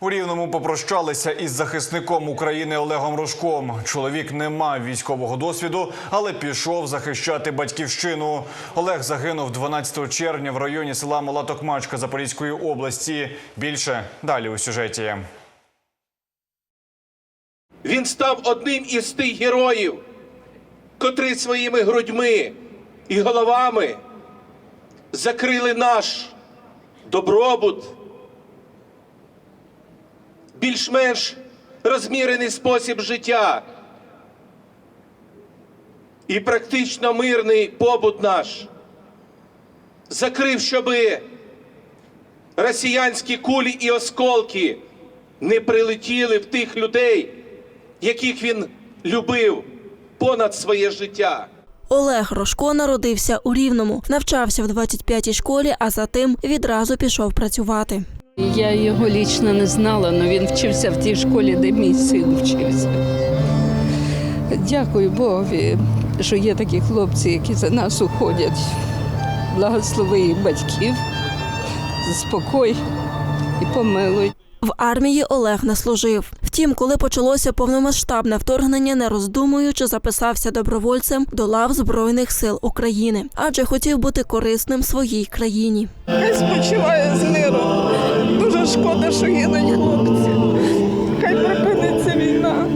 У Рівному попрощалися із захисником України Олегом Рожком. Чоловік не мав військового досвіду, але пішов захищати батьківщину. Олег загинув 12 червня в районі села Малатокмачка Запорізької області. Більше далі у сюжеті. Він став одним із тих героїв, котрі своїми грудьми і головами закрили наш добробут, більш-менш розмірений спосіб життя і практично мирний побут наш. Закрив, щоби росіянські кулі і осколки не прилетіли в тих людей, яких він любив понад своє життя. Олег Рожко народився у Рівному, навчався в 25-й школі, а затим відразу пішов працювати. Я його лічно не знала, але він вчився в тій школі, де мій син вчився. Дякую Богові, що є такі хлопці, які за нас уходять. Благослови їх батьків, заспокой і помилуй. В армії Олег не служив. Втім, коли почалося повномасштабне вторгнення, не роздумуючи, записався добровольцем до лав Збройних сил України, адже хотів бути корисним своїй країні. Хай спочиває з миром. Шкода, що гинуть хлопці. Хай припиниться війна.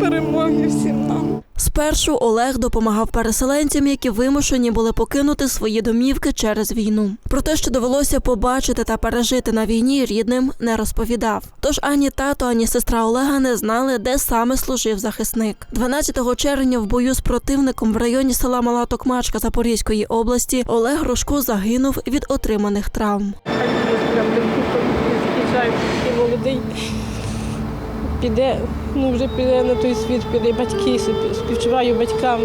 Перемоги всім нам. Спершу Олег допомагав переселенцям, які вимушені були покинути свої домівки через війну. Про те, що довелося побачити та пережити на війні, рідним не розповідав. Тож ані тато, ані сестра Олега не знали, де саме служив захисник. 12 червня в бою з противником в районі села Мала Токмачка Запорізької області Олег Рожко загинув від отриманих травм. Прям скучаю, такий молодий. Піде, ну вже піде на той світ, піде батьки, співчуваю батькам.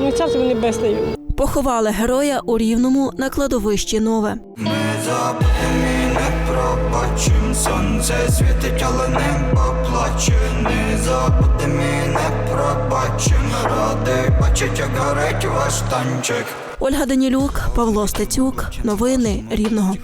Ну і царство небесне. Поховали героя у Рівному на кладовищі Нове. Ми забудемо і не пробачим Сонце світить, але не поплаче Не забудемо і не пробачим Радий бачить, як горить ваш танчик Ольга Данілюк, Павло Стецюк. Новини Рівного.